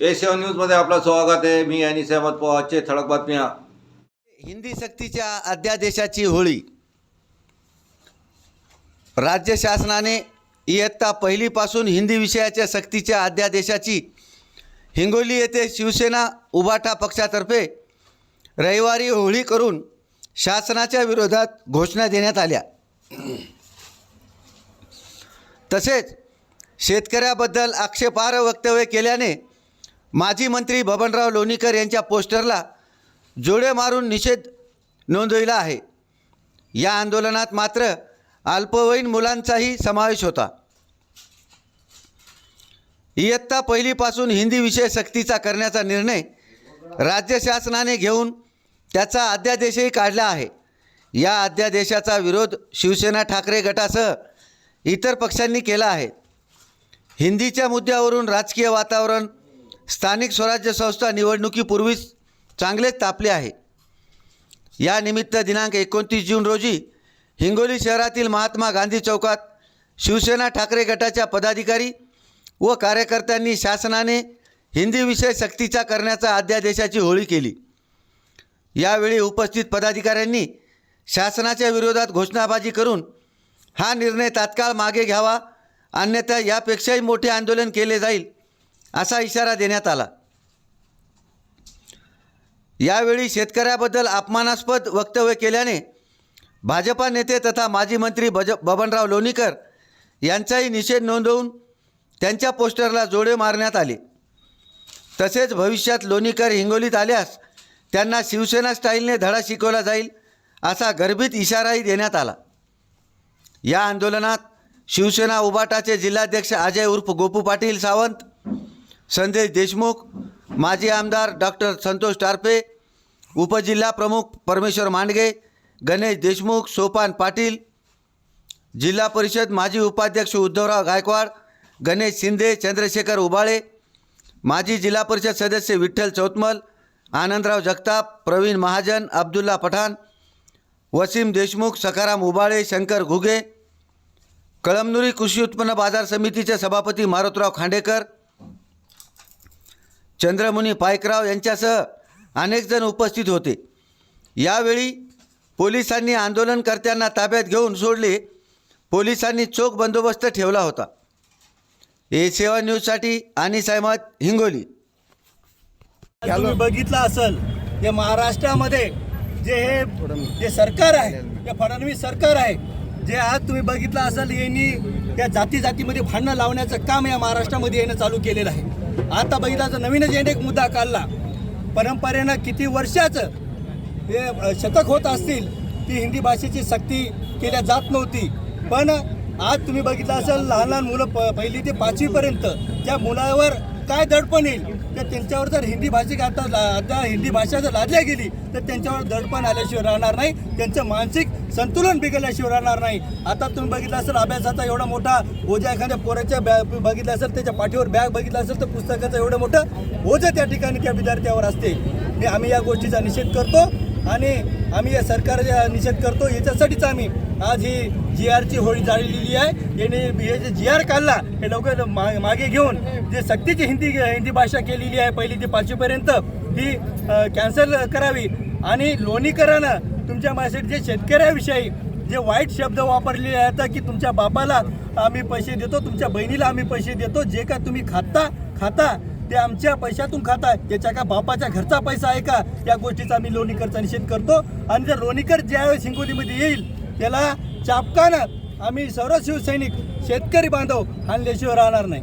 Asia न्यूजमध्ये आपलं स्वागत आहे. मी आणि सहमत पवारचे ठळक बातम्या. हिंदी सक्तीच्या अध्यादेशाची होळी. राज्य शासनाने इयत्ता पहिलीपासून हिंदी विषयाच्या सक्तीच्या अध्यादेशाची हिंगोली येथे शिवसेना उबाटा पक्षातर्फे रविवारी होळी करून शासनाच्या विरोधात घोषणा देण्यात आल्या. तसेच शेतकऱ्याबद्दल आक्षेपार्ह वक्तव्य केल्याने माजी मंत्री बबनराव लोणीकर यांच्या पोस्टरला जोडे मारून निषेध नोंदविला आहे. या आंदोलनात मात्र अल्पवयीन मुलांचाही समावेश होता. इयत्ता पहिलीपासून हिंदी विषय सक्तीचा करण्याचा निर्णय राज्य शासनाने घेऊन त्याचा अध्यादेशही काढला आहे. या अध्यादेशाचा विरोध शिवसेना ठाकरे गटासह इतर पक्षांनी केला आहे. हिंदीच्या मुद्द्यावरून राजकीय वातावरण स्थानिक स्वराज्य संस्था निवडणुकीपूर्वीच चांगलेच तापले आहे. या निमित्त दिनांक एकोणतीस जून रोजी हिंगोली शहरातील महात्मा गांधी चौकात शिवसेना ठाकरे गटाच्या पदाधिकारी व कार्यकर्त्यांनी शासनाने हिंदी विषय सक्तीचा करण्याचा अध्यादेशाची होळी केली. यावेळी उपस्थित पदाधिकाऱ्यांनी शासनाच्या विरोधात घोषणाबाजी करून हा निर्णय तात्काळ मागे घ्यावा अन्यथा यापेक्षाही मोठे आंदोलन केले जाईल असा इशारा देण्यात आला. यावेळी शेतकऱ्याबद्दल अपमानास्पद वक्तव्य केल्याने भाजपा नेते तथा माजी मंत्री बज बबनराव लोणीकर यांचाही निषेध नोंदवून त्यांच्या पोस्टरला जोडे मारण्यात आले. तसेच भविष्यात लोणीकर हिंगोलीत आल्यास त्यांना शिवसेना स्टाईलने धडा शिकवला जाईल असा गर्भित इशाराही देण्यात आला. या आंदोलनात शिवसेना उबाटाचे जिल्हाध्यक्ष अजय उर्फ गोपू पाटील सावंत संदेश देशमुख माजी आमदार डॉक्टर संतोष टारपे उपजिल्हा प्रमुख परमेश्वर मांडगे गणेश देशमुख सोपान पाटील जिल्हा परिषद माजी उपाध्यक्ष उद्धवराव गायकवाड गणेश शिंदे चंद्रशेखर उबाळे माजी जिल्हा परिषद सदस्य विठ्ठल चौतमल आनंदराव जगताप प्रवीण महाजन अब्दुल्ला पठाण वसीम देशमुख सखाराम उबाळे शंकर घुगे कळमनुरी कृषी उत्पन्न बाजार समितीचे सभापती मारुतराव खांडेकर चंद्रमुनी पायकराव यांच्यासह अनेकजण उपस्थित होते. यावेळी पोलिसांनी आंदोलनकर्त्यांना ताब्यात घेऊन सोडले. पोलिसांनी चोख बंदोबस्त ठेवला होता. ए सेवा न्यूजसाठी आणि सहमत हिंगोली. तुम्ही बघितलं असेल जे महाराष्ट्रामध्ये जे हे जे सरकार आहे ते फडणवीस सरकार आहे जे आज तुम्ही बघितलं असेल यांनी त्या जाती जातीमध्ये भांडणं लावण्याचं काम या महाराष्ट्रामध्ये येणं चालू केलेलं आहे. आता बघितला नवीनच याने एक मुद्दा काढला. परंपरेनं किती वर्षाचं हे शतक होत असतील ती हिंदी भाषेची सक्ती केल्या जात नव्हती. पण आज तुम्ही बघितलं असेल लहान लहान मुलं प पहिली ते पाचवीपर्यंत त्या मुलावर काय दडपण येईल तर त्यांच्यावर जर हिंदी भाषिक आता आता हिंदी भाषा जर लादल्या गेली तर त्यांच्यावर दडपण आल्याशिवाय राहणार नाही. त्यांचं मानसिक संतुलन बिघडल्याशिवाय राहणार नाही. आता तुम्ही बघितलं असेल अभ्यासाचा एवढा मोठा ओझा एखाद्या पोराच्या बॅग बघितलं असेल त्याच्या पाठीवर बॅग बघितलं असेल तर पुस्तकाचं एवढं मोठं ओझं त्या ठिकाणी त्या विद्यार्थ्यावर असते. आणि आम्ही या गोष्टीचा निषेध करतो आणि आम्ही या सरकारचा निषेध करतो. याच्यासाठीच आम्ही आज ही जी आरची होळी जाळलेली आहे. याने हे जे जी आर काढला हे लवकर मा मागे घेऊन जे सक्तीची हिंदी हिंदी भाषा केलेली आहे पहिली ते पाचवीपर्यंत ही कॅन्सल करावी आणि लोणीकरानं तुमच्या माझ्यासाठी जे शेतकऱ्याविषयी जे वाईट शब्द वापरलेले आहेत की तुमच्या बापाला आम्ही पैसे देतो तुमच्या बहिणीला आम्ही पैसे देतो जे का तुम्ही खाता खाता ते आमच्या पैशातून खाता त्याच्या का बापाच्या घरचा पैसा आहे का? या गोष्टीचा आम्ही लोणीकरचा निषेध करतो. आणि जर लोणीकर ज्यावेळेस हिंगोलीमध्ये येईल त्याला चापकानं आम्ही सर्व शिवसैनिक शेतकरी बांधव आणल्याशिवाय राहणार नाही.